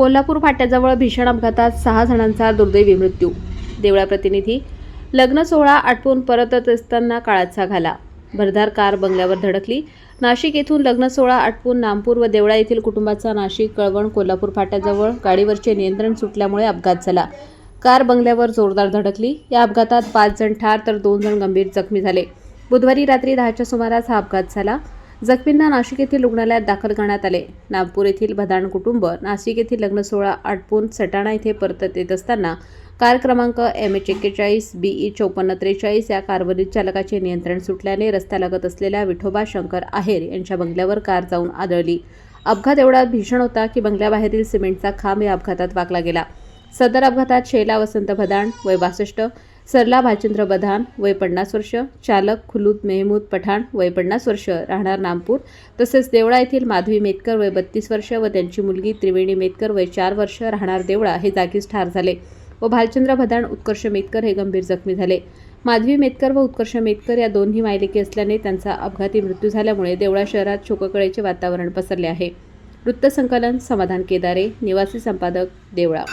कोल्हापूर फाट्याजवळ भीषण अपघातात सहा जणांचा दुर्दैवी मृत्यू. देवळा प्रतिनिधी लग्न सोहळा आटपून परतत असताना काळाचा घाला. भरधार कार बंगल्यावर धडकली. नाशिक येथून लग्न सोहळा आटपून नामपूर व देवळा येथील कुटुंबाचा नाशिक कळवण कोल्हापूर फाट्याजवळ गाडीवरचे नियंत्रण सुटल्यामुळे अपघात झाला. कार बंगल्यावर जोरदार धडकली. या अपघातात पाच जण ठार तर दोन जण गंभीर जखमी झाले. बुधवारी रात्री दहाच्या सुमारास हा अपघात झाला. जखमींना नाशिक येथील रुग्णालयात दाखल करण्यात आले. नागपूर येथील भदाण कुटुंब नाशिक येथील लग्न सोहळा आटपून सटाणा येथे परतत येत असताना कार क्रमांक एम एच एक्केचाळीस बी ई चौपन्न त्रेचाळीस या कारवरील चालकाचे नियंत्रण सुटल्याने रस्त्यालगत असलेल्या विठोबा शंकर आहेर यांच्या बंगल्यावर कार जाऊन आदळली. अपघात एवढा भीषण होता की बंगल्याबाहेरील सिमेंटचा खांब या अपघातात वाकला गेला. सदर अपघातात शैला वसंत भदाण वय बासष्ट सरला भालचंद्र बधान वय पन्नास वर्ष. चालक खुलूद मेहमूद पठाण वय पन्नास वर्ष. राहणार नामपूर. तसेच देवळा येथील माधवी मेतकर वय बत्तीस वर्ष व त्यांची मुलगी त्रिवेणी मेतकर वय चार वर्ष. राहणार देवळा. हे जागीच ठार झाले व भालचंद्र भदाण उत्कर्ष मेतकर हे गंभीर जखमी झाले. माधवी मेतकर व उत्कर्ष मेतकर या दोन्ही मायलेकी असल्याने त्यांचा अपघाती मृत्यू झाल्यामुळे देवळा शहरात शोककळेचे वातावरण पसरले आहे. वृत्तसंकलन समाधान केदारे. निवासी संपादक देवळा.